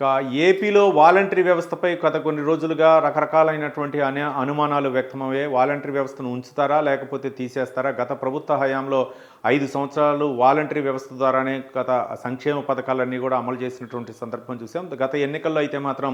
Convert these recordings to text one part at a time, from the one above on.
ఇక ఏపీలో వాలంటరీ వ్యవస్థపై గత కొన్ని రోజులుగా రకరకాలైనటువంటి అనే అనుమానాలు వ్యక్తమయ్యాయి. వాలంటరీ వ్యవస్థను ఉంచుతారా లేకపోతే తీసేస్తారా? గత ప్రభుత్వ హయాంలో ఐదు సంవత్సరాలు వాలంటరీ వ్యవస్థ ద్వారానే గత సంక్షేమ పథకాలన్నీ కూడా అమలు చేసినటువంటి సందర్భం చూసాం. గత ఎన్నికల్లో అయితే మాత్రం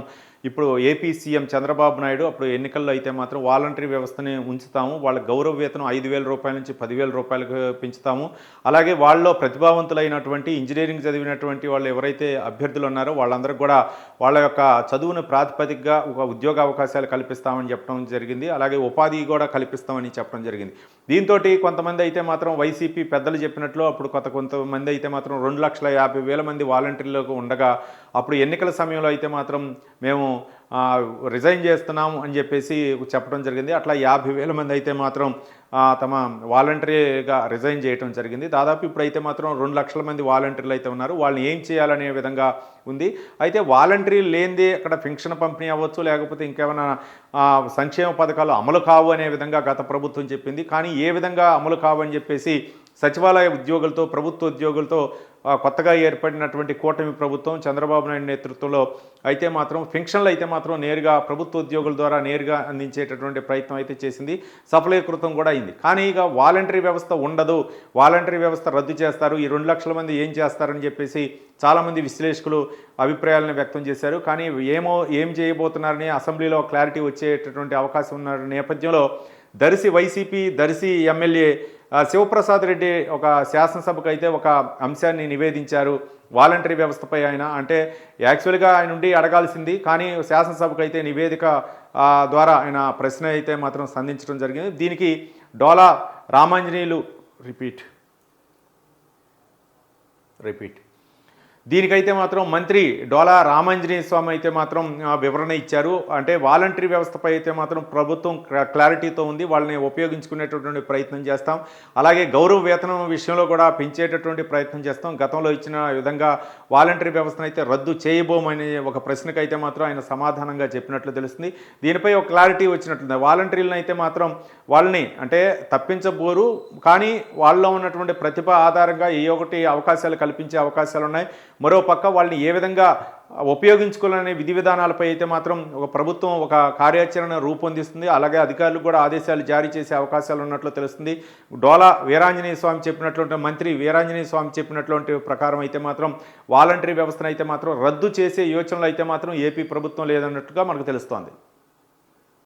ఇప్పుడు ఏపీ సీఎం చంద్రబాబు నాయుడు అప్పుడు ఎన్నికల్లో అయితే మాత్రం వాలంటరీ వ్యవస్థని ఉంచుతాము. వాళ్ళ గౌరవ వేతనం ఐదు వేల రూపాయల నుంచి పదివేల రూపాయలకు పెంచుతాము. అలాగే వాళ్ళలో ప్రతిభావంతులైనటువంటి ఇంజనీరింగ్ చదివినటువంటి వాళ్ళు ఎవరైతే అభ్యర్థులు ఉన్నారో వాళ్ళందరూ కూడా వాళ్ళ యొక్క చదువును ప్రాతిపదికగా ఒక ఉద్యోగ అవకాశాలు కల్పిస్తామని చెప్పడం జరిగింది. అలాగే ఉపాధి కూడా కల్పిస్తామని చెప్పడం జరిగింది. దీంతో కొంతమంది అయితే మాత్రం వైసీపీ పెద్దలు చెప్పినట్లు అప్పుడు కొత్త కొంతమంది అయితే మాత్రం రెండు లక్షల యాభై వేల మంది వాలంటీర్లకు ఉండగా అప్పుడు ఎన్నికల సమయంలో అయితే మాత్రం మేము రిజైన్ చేస్తున్నాం అని చెప్పేసి చెప్పడం జరిగింది. అట్లా యాభై వేల మంది అయితే మాత్రం తమ వాలంటరీగా రిజైన్ చేయడం జరిగింది. దాదాపు ఇప్పుడైతే మాత్రం రెండు లక్షల మంది వాలంటీర్లు అయితే ఉన్నారు. వాళ్ళని ఏం చేయాలనే విధంగా ఉంది. అయితే వాలంటరీ లేనిదే అక్కడ పెన్షన్ పంపిణీ అవ్వచ్చు లేకపోతే ఇంకేమైనా సంక్షేమ పథకాలు అమలు కావు అనే విధంగా గత ప్రభుత్వం చెప్పింది. కానీ ఏ విధంగా అమలు కావు అని చెప్పేసి సచివాలయ ఉద్యోగులతో ప్రభుత్వ ఉద్యోగులతో కొత్తగా ఏర్పడినటువంటి కూటమి ప్రభుత్వం చంద్రబాబు నాయుడు నేతృత్వంలో అయితే మాత్రం పెన్షన్లు అయితే మాత్రం నేరుగా ప్రభుత్వ ఉద్యోగుల ద్వారా నేరుగా అందించేటటువంటి ప్రయత్నం అయితే చేసింది. సఫలీకృతం కూడా అయింది. కానీ ఇక వాలంటరీ వ్యవస్థ ఉండదు. వాలంటరీ వ్యవస్థ రద్దు చేస్తారు. ఈ రెండు లక్షల మంది ఏం చేస్తారని చెప్పేసి చాలామంది విశ్లేషకులు అభిప్రాయాలను వ్యక్తం చేశారు. కానీ ఏమో ఏం చేయబోతున్నారని అసెంబ్లీలో క్లారిటీ వచ్చేటటువంటి అవకాశం ఉన్న నేపథ్యంలో దర్శి వైసీపీ దర్శి ఎమ్మెల్యే శివప్రసాద్ రెడ్డి ఒక శాసనసభకు అయితే ఒక అంశాన్ని నివేదించారు. వాలంటరీ వ్యవస్థపై ఆయన అంటే యాక్చువల్గా ఆయన నుండి అడగాల్సింది కానీ శాసనసభకు అయితే నివేదిక ద్వారా ఆయన ప్రశ్న అయితే మాత్రం సంధించడం జరిగింది. దీనికి డోలా రామాంజనేయులు రిపీట్. రిపీట్. దీనికైతే మాత్రం మంత్రి డోలా రామాంజనేయ స్వామి అయితే మాత్రం వివరణ ఇచ్చారు. అంటే వాలంటరీ వ్యవస్థపై అయితే మాత్రం ప్రభుత్వం క్లారిటీతో ఉంది. వాళ్ళని ఉపయోగించుకునేటటువంటి ప్రయత్నం చేస్తాం. అలాగే గౌరవ వేతనం విషయంలో కూడా పెంచేటటువంటి ప్రయత్నం చేస్తాం. గతంలో ఇచ్చిన విధంగా వాలంటరీ వ్యవస్థను అయితే రద్దు చేయబోమని ఒక ప్రశ్నకు అయితే మాత్రం ఆయన సమాధానంగా చెప్పినట్లు తెలుస్తుంది. దీనిపై ఒక క్లారిటీ వచ్చినట్లుంది. వాలంటీర్లను అయితే మాత్రం వాళ్ళని అంటే తప్పించబోరు. కానీ వాళ్ళలో ఉన్నటువంటి ప్రతిభ ఆధారంగా ఏ ఒకటి అవకాశాలు కల్పించే అవకాశాలు ఉన్నాయి మరో పక్క వాళ్ళని ఏ విధంగా ఉపయోగించుకోవాలనే విధి విధానాలపై అయితే మాత్రం ఒక ప్రభుత్వం ఒక కార్యాచరణ రూపొందిస్తుంది. అలాగే అధికారులు కూడా ఆదేశాలు జారీ చేసే అవకాశాలు ఉన్నట్లు తెలుస్తుంది. డోలా వీరాంజనేయ స్వామి చెప్పినటువంటి మంత్రి వీరాంజనేయ స్వామి చెప్పినటువంటి ప్రకారం అయితే మాత్రం వాలంటరీ వ్యవస్థను అయితే మాత్రం రద్దు చేసే యోచనలు అయితే మాత్రం ఏపీ ప్రభుత్వం లేదన్నట్టుగా మనకు తెలుస్తోంది.